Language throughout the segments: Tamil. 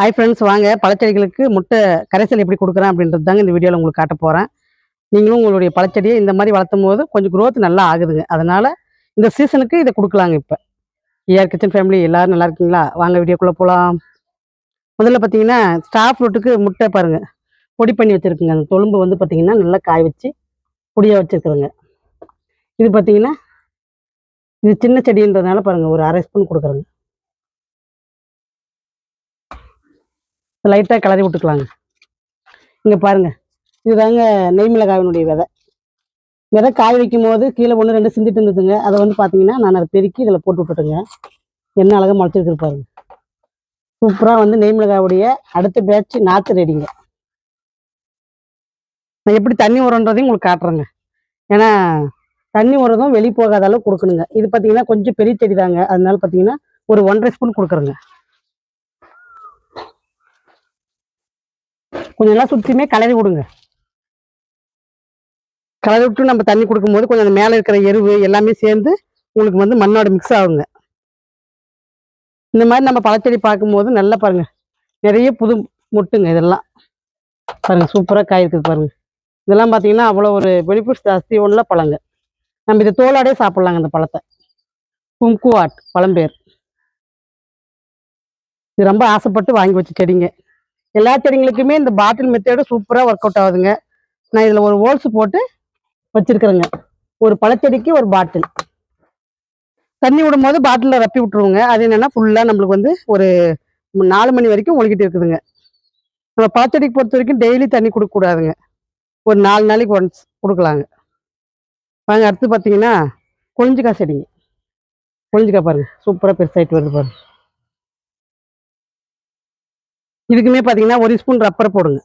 ஹாய் ஃப்ரெண்ட்ஸ் வாங்க. பழச்செடிகளுக்கு முட்டை கரைசல் எப்படி கொடுக்குறேன் அப்படின்றது தாங்க இந்த வீடியோவில் உங்களுக்கு காட்ட போகிறேன் நீங்களும் உங்களுடைய பழச்செடியை இந்த மாதிரி வளர்த்தும் போது கொஞ்சம் க்ரோத் நல்லா ஆகுதுங்க. அதனால் இந்த சீசனுக்கு இதை கொடுக்கலாங்க இப்போ. ஏஆர் கிச்சன் ஃபேமிலி எல்லோரும் நல்லா இருக்கீங்களா? வாங்க வீடியோக்குள்ளே போகலாம் முதல்ல பார்த்தீங்கன்னா ஸ்டாஃப் ஃப்ரூட்டுக்கு முட்டை பாருங்கள் பொடி பண்ணி வச்சுருக்குங்க. அந்த தொழும்பு வந்து பார்த்திங்கன்னா நல்லா காய வச்சு பொடியாக வச்சுருக்குறேங்க இது பார்த்தீங்கன்னா இது சின்ன செடின்றதுனால பாருங்கள் ஒரு அரை ஸ்பூன் கொடுக்குறேங்க. லைட்டாக கிளறி விட்டுக்கலாங்க. இங்கே பாருங்க. இதுதாங்க நெய் மிளகாவினுடைய விதை. விதை காய வைக்கும் போது கீழே ஒன்று ரெண்டு சிந்திட்டு இருந்ததுங்க. அதை வந்து பார்த்தீங்கன்னா நான் அதை பெருக்கி இதில் போட்டு விட்டுட்டுங்க. என்ன அழகாக முளைச்சிருக்கு பாருங்க. சூப்பராக வந்து நெய் மிளகாவுடைய அடுத்த பேட்ச் நாற்று ரெடிங்க நான் எப்படி தண்ணி உரன்றதையும் உங்களுக்கு காட்டுறேங்க. ஏன்னா தண்ணி உரதும் வெளியே போகாத அளவு கொடுக்கணுங்க. இது பார்த்தீங்கன்னா கொஞ்சம் பெரிய செடி தாங்க. அதனால பார்த்தீங்கன்னா ஒரு ஒன்றரை ஸ்பூன் கொடுக்குறேங்க. கொஞ்சம் நல்லா சுற்றியுமே கலரி விடுங்க. கலரி விட்டு நம்ம தண்ணி கொடுக்கும்போது கொஞ்சம் அந்த மேலே இருக்கிற எருவு எல்லாமே சேர்ந்து உங்களுக்கு வந்து மண்ணோட மிக்ஸ் ஆகுங்க. இந்த மாதிரி நம்ம பழச்செடி பார்க்கும்போது நல்லா பாருங்க. நிறைய புது முட்டுங்க இதெல்லாம். பாருங்கள் சூப்பராக காய் இருக்குது பாருங்கள் இதெல்லாம் பார்த்தீங்கன்னா அவ்வளோ ஒரு பெனிஃபிட்ஸ் ஜாஸ்தி உள்ள பழங்க. நம்ம இதை தோலாடே சாப்பிட்லாங்க இந்த பழத்தை. கும்குவாட் பழம்பேர் இது ரொம்ப ஆசைப்பட்டு வாங்கி வச்ச செடிங்க. எல்லா செடிங்களுக்குமே இந்த பாட்டில் மெத்தேடு சூப்பராக ஒர்க் அவுட் ஆகுதுங்க. நான் இதில் ஒரு ஹோல்ஸ் போட்டு வச்சிருக்கிறேங்க. ஒரு பழச்செடிக்கு ஒரு பாட்டில் தண்ணி விடும் போது பாட்டிலில் ரப்பி விட்டுருவோங்க. அது என்னென்னா ஃபுல்லாக நம்மளுக்கு வந்து ஒரு நாலு மணி வரைக்கும் ஒழுகிட்டு இருக்குதுங்க. நம்ம பழச்செடிக்கு பொறுத்த வரைக்கும் டெய்லி தண்ணி கொடுக்கக்கூடாதுங்க ஒரு நாலு நாளைக்கு ஒன்ஸ் கொடுக்கலாங்க. வாங்க அடுத்து பார்த்தீங்கன்னா கொழிஞ்சிக்காய் செடிங்க. கொழிஞ்சிக்காய் பாருங்க. சூப்பராக பெருசாகிட்டு வருது பாருங்க. இதுக்குமே பார்த்தீங்கன்னா ஒரு ஸ்பூன் ரப்பர் போடுங்க.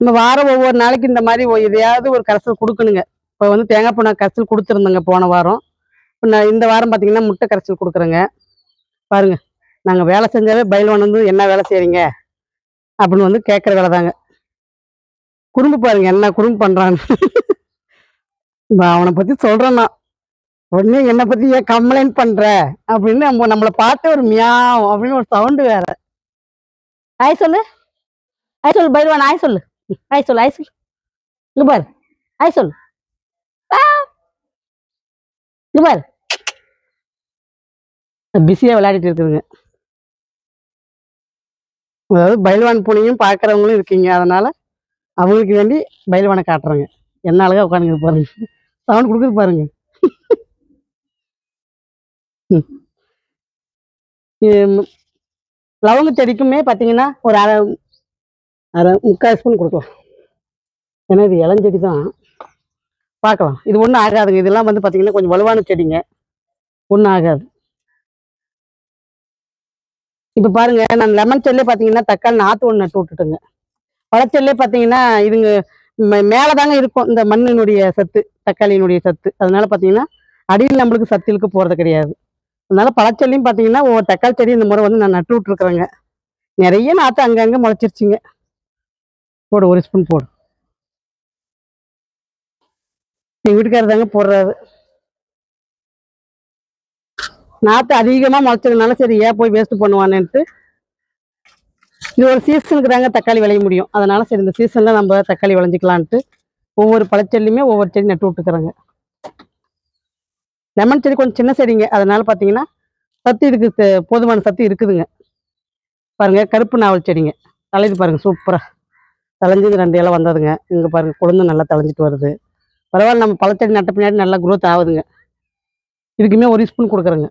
நம்ம வாரம் ஒவ்வொரு நாளைக்கு இந்த மாதிரி எதையாவது ஒரு கரைசல் கொடுக்கணுங்க. இப்போ வந்து தேங்காய் பூனை கரைசல் கொடுத்துருந்தோங்க போன வாரம். இப்போ நான் இந்த வாரம் பார்த்தீங்கன்னா முட்டை கரைசல் கொடுக்குறேங்க. பாருங்க நாங்கள் வேலை செஞ்சாவே பயில் வந்து என்ன வேலை செய்கிறீங்க அப்படின்னு வந்து கேட்குற வேலை தாங்க குறும்பு பாருங்க என்ன குறும்பு பண்ணுறான்னு அவனை பற்றி சொல்கிறேன் நான் உடனே என்னை பற்றி ஏன் கம்ப்ளைண்ட் பண்ற? அப்படின்னு நம்ம நம்மளை பார்த்து ஒரு மியாவும் அப்படின்னு ஒரு சவுண்டு வேற. ஆய் சொல்லு. ஆய் சொல்லு பயில்வான் ஆய் சொல்லு. ஆய் சொல்லு ஆய் சொல்லு. இல்லை பாரு. ஆய் சொல்லு. ஆ. இங்க பாரு. பிஸியாக விளையாடிட்டு இருக்குதுங்க அதாவது பயில்வான் பூனையும் பார்க்குறவங்களும் இருக்கீங்க அதனால அவங்களுக்கு வேண்டி பயில்வானை காட்டுறேங்க. என்ன அழகாக உட்காந்துங்க பாருங்க. சவுண்ட் கொடுக்குது பாருங்க. லவங்க செடிக்குமே பார்த்தீங்கன்னா ஒரு அரை அரை முக்கால் ஸ்பூன் கொடுக்கலாம். ஏன்னா இது இளஞ்செடி தான். பார்க்கலாம் இது ஒன்றும் ஆகாதுங்க. இதெல்லாம் வந்து பார்த்தீங்கன்னா கொஞ்சம் வலுவான செடிங்க. ஒன்றும் ஆகாது. இப்போ பாருங்க நான் லெமன் செல்லே பார்த்தீங்கன்னா தக்காளி நாற்று ஒன்று நட்டு விட்டுட்டுங்க. பழச்செல்லே பார்த்தீங்கன்னா இதுங்க மேலே தாங்க இருக்கும் இந்த மண்ணினுடைய சத்து தக்காளியினுடைய சத்து. அதனால பார்த்தீங்கன்னா அடியில் நம்மளுக்கு சத்து இழுக்க போகிறது கிடையாது. அதனால பழச்செல்லியும் பார்த்தீங்கன்னா ஒவ்வொரு தக்காளி செடி இந்த முறை வந்து நான் நட்டு விட்ருக்குறேங்க நிறைய நாற்று அங்கங்கே முளைச்சிருச்சுங்க. போடு ஒரு ஸ்பூன் போடு. எங்கள் வீட்டுக்காரர் தாங்க போடுறாரு. நாற்று அதிகமாக முளைச்சதுனால சரி ஏன் போய் வேஸ்ட் பண்ணுவானேன்ட்டு இது ஒரு சீசனுக்கு தாங்க தக்காளி விளைய முடியும். அதனால் சரி இந்த சீசனில் நம்ம தக்காளி விளைஞ்சிக்கலான்ட்டு ஒவ்வொரு பழச்செல்லியுமே ஒவ்வொரு செடி நட்டு விட்டுக்கிறாங்க. லெமன் செடி கொஞ்சம் சின்ன செடிங்க. அதனால் பார்த்தீங்கன்னா சத்து இருக்கு போதுமான சத்து இருக்குதுங்க. பாருங்க கருப்பு நாவல் செடிங்க. தலைது பாருங்க சூப்பராக தலைஞ்சது ரெண்டு இலை வந்ததுங்க. இங்கே பாருங்கள் கொழுந்து நல்லா தலைஞ்சிட்டு வருது. பரவாயில்ல நம்ம பழச்செடி நட்ட பின்னாடி நல்லா குரோத் ஆகுதுங்க. இதுக்குமே ஒரு ஸ்பூன் கொடுக்குறேங்க.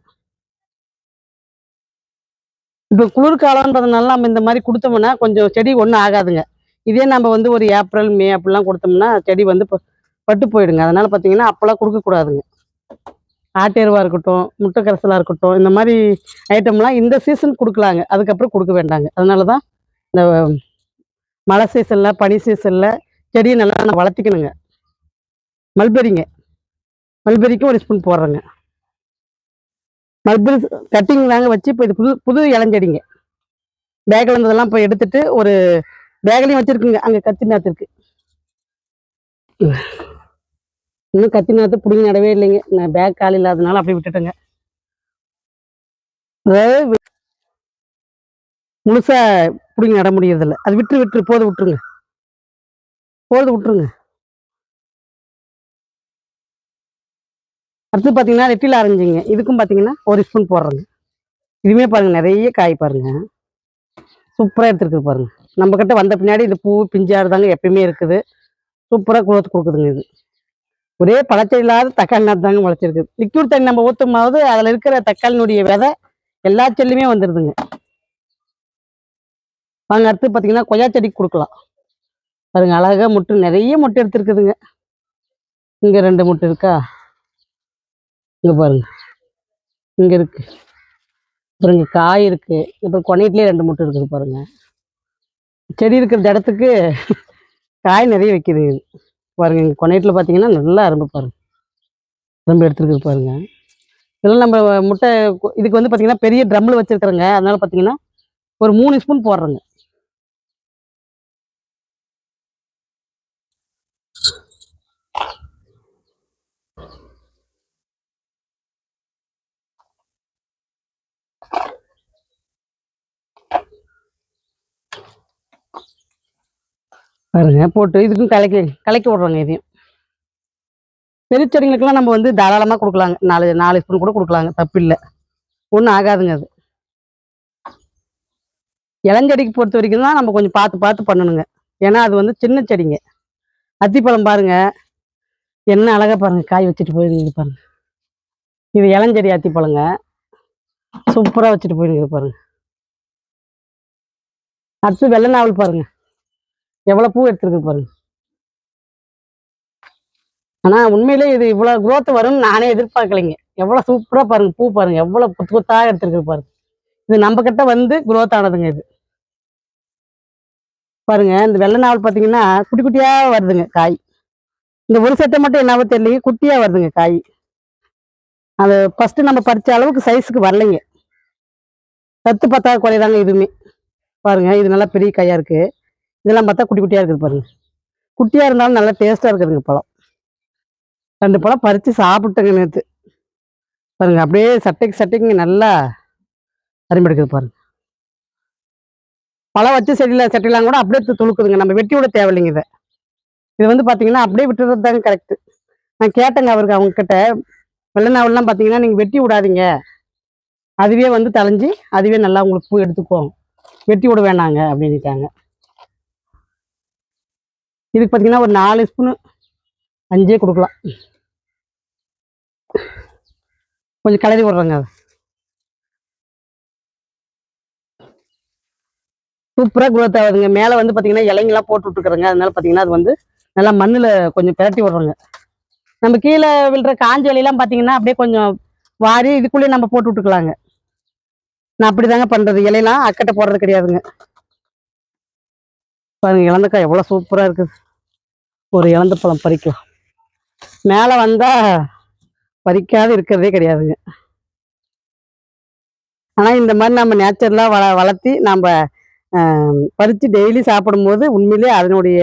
இப்போ குளிர்காலன்றதுனால நம்ம இந்த மாதிரி கொடுத்தோம்னா கொஞ்சம் செடி ஒன்றும் ஆகாதுங்க. இதே நம்ம வந்து ஒரு ஏப்ரல் மே அப்படிலாம் கொடுத்தோம்னா செடி வந்து ப- பட்டு போயிடுங்க. அதனால பார்த்தீங்கன்னா அப்போல்லாம் கொடுக்கக்கூடாதுங்க ஆட்டேருவா இருக்கட்டும் முட்டை கரைசலாக இருக்கட்டும் இந்த மாதிரி ஐட்டம்லாம் இந்த சீசன் கொடுக்கலாங்க. அதுக்கப்புறம் கொடுக்க வேண்டாங்க. அதனால தான் இந்த மழை சீசனில் பனி சீசனில் செடியை நல்லா நான் வளர்த்திக்கணுங்க. மல்பெரிங்க. மல்பெரிக்கும் ஒரு ஸ்பூன் போடுறேங்க. மறுபடியும் கட்டிங் நாங்கள் வச்சு இப்போ இது புது புது இளஞ்செடிங்க. பேக்கில் இருந்ததெல்லாம் இப்போ எடுத்துட்டு ஒரு பேக்லையும் வச்சுருக்குங்க. அங்கே கத்தி நாத்து இருக்கு. இன்னும் கத்தி நேரத்தை பிடிங்கி நடவே இல்லைங்க. நான் பேக் கால் இல்லாதனால அப்படியே விட்டுட்டேங்க. அதாவது வி- பிடிங்கி நட முடியறதில்ல. அது விட்டு விட்டு போது விட்டுருங்க. போது விட்டுருங்க. அடுத்து பார்த்தீங்கன்னா ரெட்டில் ஆரஞ்சுங்க. இதுக்கும் பார்த்தீங்கன்னா ஒரு ஸ்பூன் போடுறேங்க. இதுவுமே பாருங்க நிறைய காய் பாருங்க. சூப்பராக எடுத்துருக்குது பாருங்க. நம்ம கிட்ட வந்த பின்னாடி இது பூ பிஞ்சாறு தாங்க எப்பயுமே இருக்குது. சூப்பராக குளத்து கொடுக்குதுங்க இது. ஒரே பழச்செடி இல்லாத தக்காளி நாற்று தாங்க முளைச்சிருக்கு. லிக்யூட் தண்ணி நம்ம ஊற்றும் போது அதில் இருக்கிற தக்காளினுடைய விதை எல்லா செல்லுமே வந்துடுதுங்க வாங்க அடுத்து பார்த்தீங்கன்னா கொய்யா செடிக்கு கொடுக்கலாம். பாருங்க அழகாக முட்டு நிறைய முட்டை எடுத்துருக்குதுங்க. இங்கே ரெண்டு முட்டை இருக்கா? இங்கே பாருங்கள் இங்கே இருக்குது அப்புறம் இங்கே காய் இருக்குது அப்புறம் கொனையிட்லேயே ரெண்டு முட்டை இருக்குது பாருங்க. செடி இருக்கிற இடத்துக்கு காய் நிறைய வைக்கிது. பாருங்கள் இங்கே இங்க பார்த்தீங்கன்னா நல்லா அரும்பு பாருங்க. அரும்பு எடுத்துருக்குது பாருங்க. இதெல்லாம் நம்ம முட்டை இதுக்கு வந்து பார்த்தீங்கன்னா பெரிய ட்ரம்மில் வச்சுருக்குறோங்க. அதனால் பார்த்தீங்கன்னா ஒரு மூணு ஸ்பூன் போடுறோங்க. பாருங்க போட்டு இதுக்கும் கலக்கி கலக்கி விட்றோங்க இதையும். பெரிய செடிங்களுக்கெல்லாம் நம்ம வந்து தாராளமாக கொடுக்கலாங்க. நாலு நாலு ஸ்பூன் கூட கொடுக்கலாங்க தப்பு இல்லை. ஒன்றும் ஆகாதுங்க அது. இளஞ்செடிக்கு பொறுத்த வரைக்கும் தான் நம்ம கொஞ்சம் பார்த்து பார்த்து பண்ணணுங்க. ஏன்னா அது வந்து சின்ன செடிங்க. அத்திப்பழம் பாருங்க. என்ன அழகாக பாருங்க காய் வச்சுட்டு போயிருந்தது பாருங்க. இது இளஞ்செடி அத்திப்பழங்க. சூப்பராக வச்சுட்டு போயிருந்தது பாருங்க. அடுத்து வெள்ளை நாவல் பாருங்கள் எவ்வளோ பூ எடுத்துருக்கு பாருங்க. ஆனா உண்மையிலே இது இவ்வளவு குரோத் வரும்னு நானே எதிர்பார்க்கலைங்க. எவ்வளவு சூப்பரா பாருங்க பூ பாருங்க. எவ்வளவு கொத்து கொத்தாக எடுத்துருக்கு பாருங்க. இது நம்ம கிட்ட வந்து குரோத் ஆனதுங்க இது. பாருங்க இந்த வெள்ளை நாவல் பாத்தீங்கன்னா குட்டி குட்டியா வருதுங்க காய். இந்த ஒரு செட்டை மட்டும் என்னவோ தெரியலைங்க குட்டியா வருதுங்க காய். அது ஃபர்ஸ்ட் நம்ம பறிச்ச அளவுக்கு சைஸுக்கு வரலைங்க. சத்து பத்தா குறைதாங்க இதுவுமே பாருங்க இது நல்லா பெரிய காயா இருக்கு. இதெல்லாம் பார்த்தா குட்டி குட்டியாக இருக்குது பாருங்க. குட்டியாக இருந்தாலும் நல்லா டேஸ்ட்டாக இருக்குதுங்க பழம். ரெண்டு பழம் பறித்து சாப்பிட்டுங்க நேற்று பாருங்க அப்படியே சட்டைக்கு சட்டைக்கு நல்லா அரும்பு எடுக்குது பாருங்க. பழம் வச்சு செடியில் சட்டையெல்லாம் கூட அப்படியே துளுக்குதுங்க. நம்ம வெட்டி விட தேவையில்லைங்க இதை. இது வந்து பார்த்தீங்கன்னா அப்படியே விட்டுறது தாங்க கரெக்டு நான் கேட்டேங்க அவருக்கு அவங்கக்கிட்ட வெள்ளநாவெல்லாம் வெள்ளை பார்த்தீங்கன்னா நீங்கள் வெட்டி விடாதீங்க. அதுவே வந்து தளைஞ்சு அதுவே நல்லா உங்களுக்கு பூ எடுத்துக்கும் வெட்டி விட வேணாங்க அப்படின்ட்டாங்க இதுக்கு பார்த்தீங்கன்னா ஒரு நாலு ஸ்பூனு அஞ்சே கொடுக்கலாம். கொஞ்சம் கிளறி விட்றேங்க அதை. சூப்பராக குரோத் ஆகுதுங்க. மேலே வந்து பார்த்தீங்கன்னா இலைங்கெல்லாம் போட்டு விட்டுக்கிறேங்க அதனால பார்த்தீங்கன்னா அது வந்து நல்லா மண்ணில் கொஞ்சம் பிரட்டி விட்றோங்க. நம்ம கீழே விழுற காஞ்ச இலையெல்லாம் பார்த்தீங்கன்னா அப்படியே கொஞ்சம் வாரி இதுக்குள்ளேயே நம்ம போட்டு விட்டுக்கலாங்க. நான் அப்படி தாங்க பண்ணுறது இலையெல்லாம் அக்கட்டை போடுறது கிடையாதுங்க. பாருங்க இளந்தக்காய் எவ்வளோ சூப்பராக இருக்குது. ஒரு இழந்த பழம் பறிக்கலாம். மேலே வந்தால் பறிக்காது இருக்கிறதே கிடையாதுங்க. ஆனால் இந்த மாதிரி நம்ம நேச்சுரலாக வள வளர்த்தி நம்ம பறித்து டெய்லி சாப்பிடும்போது உண்மையிலே அதனுடைய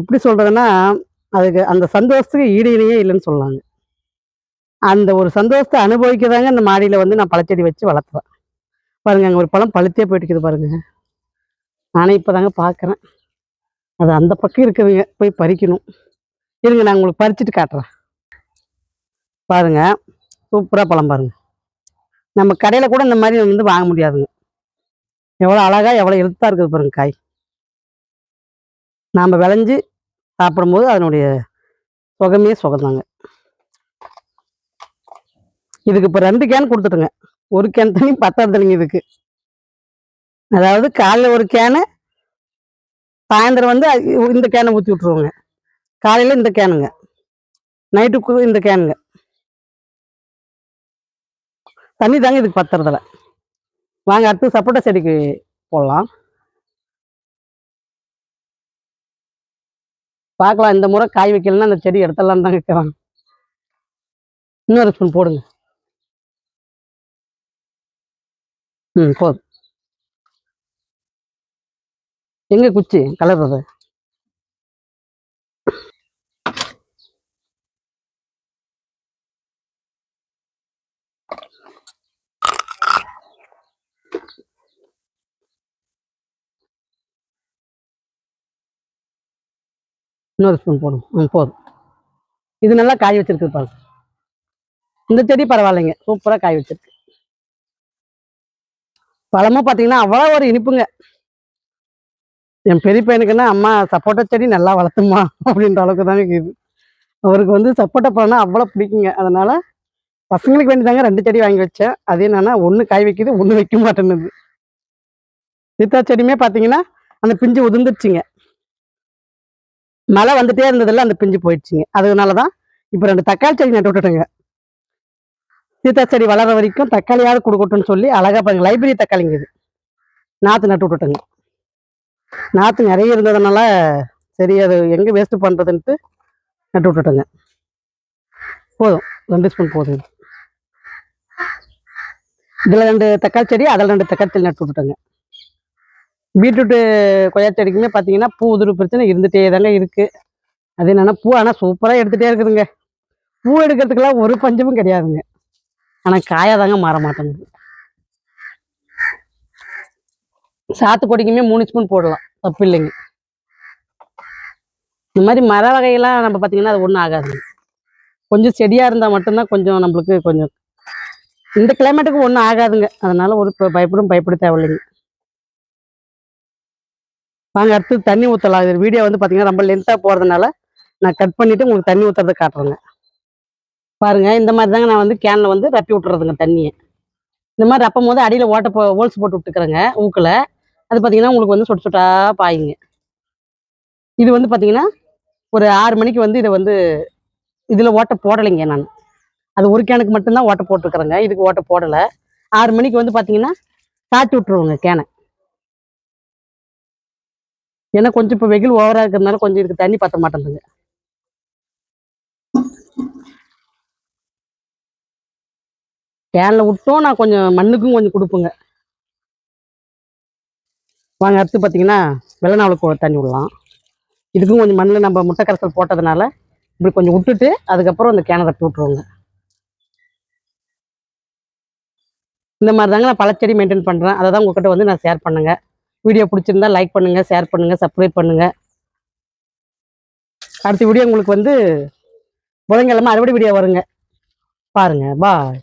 எப்படி சொல்கிறதுன்னா அதுக்கு அந்த சந்தோஷத்துக்கு ஈடு இணையே இல்லைன்னு சொல்லுவாங்க அந்த ஒரு சந்தோஷத்தை அனுபவிக்க தாங்க இந்த மாடியில் வந்து நான் பழச்செடி வச்சு வளர்த்துறேன் பாருங்க அங்கே ஒரு பழம் பழுத்தே போயிட்டுக்குது பாருங்க. நானே இப்போ தாங்க பார்க்குறேன் அது அந்த பக்கம் இருக்குதுங்க போய் பறிக்கணும். இருங்க நான் உங்களுக்கு பறிச்சுட்டு காட்டுறேன். பாருங்க சூப்பராக பழம் பாருங்க. நம்ம கடையில் கூட இந்த மாதிரி வந்து வாங்க முடியாதுங்க. எவ்வளோ அழகா எவ்வளோ எழுத்தாக இருக்குது பாருங்க காய். நாம் விளைஞ்சு சாப்பிடும்போது அதனுடைய சுகமே சுகம்தாங்க இதுக்கு இப்போ ரெண்டு கேன் கொடுத்துட்டுங்க. ஒரு கேன் தண்ணி பத்தாது தண்ணிங்க இதுக்கு. அதாவது காலையில் ஒரு கேனு சாயந்தரம் வந்து இந்த கேனை ஊற்றி விட்ருவோங்க காலையில் இந்த கேனுங்க நைட்டுக்கு இந்த கேனுங்க தண்ணி தாங்க இதுக்கு பத்துறதில்ல வாங்க அடுத்து சப்போட்டா செடிக்கு போடலாம். பார்க்கலாம் இந்த முறை காய் வைக்கலன்னா அந்த செடி எடுத்துடலாம் தாங்க இருக்கிறாங்க இன்னொரு ஸ்பூன் போடுங்க. ம் போதும். எங்க குச்சி? கலர்றது. இன்னொரு ஸ்பூன் போடும் ம் போதும். இது நல்லா காய் வச்சிருக்கு பாருங்க. இந்த செடி பரவாயில்லைங்க. சூப்பராக காய் வச்சிருக்கு. பழமும் பார்த்தீங்கன்னா அவ்வளோ ஒரு இனிப்புங்க. என் பெரிய பையனுக்குன்னா அம்மா சப்போட்டா செடி நல்லா வளர்த்துமா அப்படின்ற அளவுக்கு தாங்க இருக்குது அவருக்கு வந்து சப்போட்டா பழம்னா அவ்வளோ பிடிக்குங்க. அதனால பசங்களுக்கு வேண்டி தாங்க ரெண்டு செடி வாங்கி வச்சேன். அது என்னன்னா ஒன்று காய் வைக்குது ஒன்று வைக்க மாட்டேன்னுது. சீத்தா செடியுமே பார்த்தீங்கன்னா அந்த பிஞ்சு உதிர்ந்துருச்சுங்க. மழை வந்துட்டே இருந்ததில்ல அந்த பிஞ்சு போயிடுச்சுங்க. அதனால தான் இப்போ ரெண்டு தக்காளி செடி நட்டு விட்டுட்டேங்க. சீத்தா செடி வளர வரைக்கும் தக்காளியாவது கொடுக்கட்டும்னு சொல்லி அழகாக பாருங்க லைப்ரரி தக்காளிங்க இது. நாற்று நட்டு விட்டுட்டேங்க. நாற்று நிறைய இருந்ததுனால சரி அது எங்கே வேஸ்ட் பண்ணுறதுன்ட்டு நட்டு விட்டுட்டேங்க. போதும் ரெண்டு ஸ்பூன் போதும் இதில் ரெண்டு தக்காளி செடி அதில் ரெண்டு தக்காளி செடி நட்டு விட்டுட்டேங்க. பீட்ரூட்டு கொய்யா செடிக்குமே பார்த்தீங்கன்னா பூ உதிர்வு பிரச்சனை இருந்துகிட்டே தாங்க இருக்குது அது என்னென்னா பூ ஆனால் சூப்பராக எடுத்துகிட்டே இருக்குதுங்க. பூ எடுக்கிறதுக்கெல்லாம் ஒரு பஞ்சமும் கிடையாதுங்க. ஆனால் காயாதாங்க மாற மாட்டேங்குது. சாத்துக்கொடிக்குமே மூணு ஸ்பூன் போடலாம். தப்பு இல்லைங்க. இந்த மாதிரி மர வகையெல்லாம் நம்ம பார்த்தீங்கன்னா அது ஒன்றும் ஆகாதுங்க கொஞ்சம் செடியாக இருந்தால் மட்டும்தான் கொஞ்சம் நம்மளுக்கு கொஞ்சம் இந்த கிளைமேட்டுக்கு ஒன்றும் ஆகாதுங்க. அதனால ஒரு ப- பயப்படும் பயப்பட தேவையில்லைங்க. வாங்க அடுத்து தண்ணி ஊற்றலாம் இது வீடியோ வந்து பார்த்தீங்கன்னா ரொம்ப லென்த்தாக போகிறதுனால நான் கட் பண்ணிவிட்டு உங்களுக்கு தண்ணி ஊற்றுறதை காட்டுறேங்க. பாருங்க இந்த மாதிரி தாங்க நான் வந்து கேனில் வந்து ரப்பி விட்டுறதுங்க தண்ணியை. இந்த மாதிரி ரப்பும் போது அடியில் ஓட்ட போ ஹோல்ஸ் போட்டு விட்டுக்கிறேங்க ஊக்கில் அது பார்த்தீங்கன்னா உங்களுக்கு வந்து சொட்டு சொட்டா பாயுங்க. இது வந்து பார்த்தீங்கன்னா ஒரு ஆறு மணிக்கு வந்து இதை வந்து இதில் ஓட்டை போடலைங்க நான். அது ஒரு கேனுக்கு மட்டும்தான் ஓட்டை போட்டுருக்குறேங்க. இதுக்கு ஓட்டை போடலை. ஆறு மணிக்கு வந்து பார்த்தீங்கன்னா காய்ச்சி விட்ருவோங்க கேனை. ஏன்னா கொஞ்சம் இப்போ வெயில் ஓவராக இருக்கிறதுனால கொஞ்சம் இதுக்கு தண்ணி பற்ற மாட்டேங்குதுங்க. கேனில் விட்டோம் நான் கொஞ்சம் மண்ணுக்கும் கொஞ்சம் கொடுப்பேங்க. வாங்க அடுத்து பார்த்தீங்கன்னா வெள்ளநாளுக்கு தண்ணி விடலாம். இதுக்கும் கொஞ்சம் மண்ணில் நம்ம முட்டை கரைசல் போட்டதுனால இப்படி கொஞ்சம் விட்டுட்டு அதுக்கப்புறம் அந்த கேனை தட்டி விட்ருவோங்க இந்த மாதிரி தாங்க நான் பழச்செடி மெயின்டைன் பண்ணுறேன் அதை தான் உங்கள்கிட்ட வந்து நான் ஷேர் பண்ணுங்கள் வீடியோ பிடிச்சிருந்தா லைக் பண்ணுங்கள் ஷேர் பண்ணுங்கள் சப்ஸ்கிரைப் பண்ணுங்கள் அடுத்த வீடியோ உங்களுக்கு வந்து புதன்கிழமை அறுவடை வீடியோ வருங்க. பாருங்கள் பாய்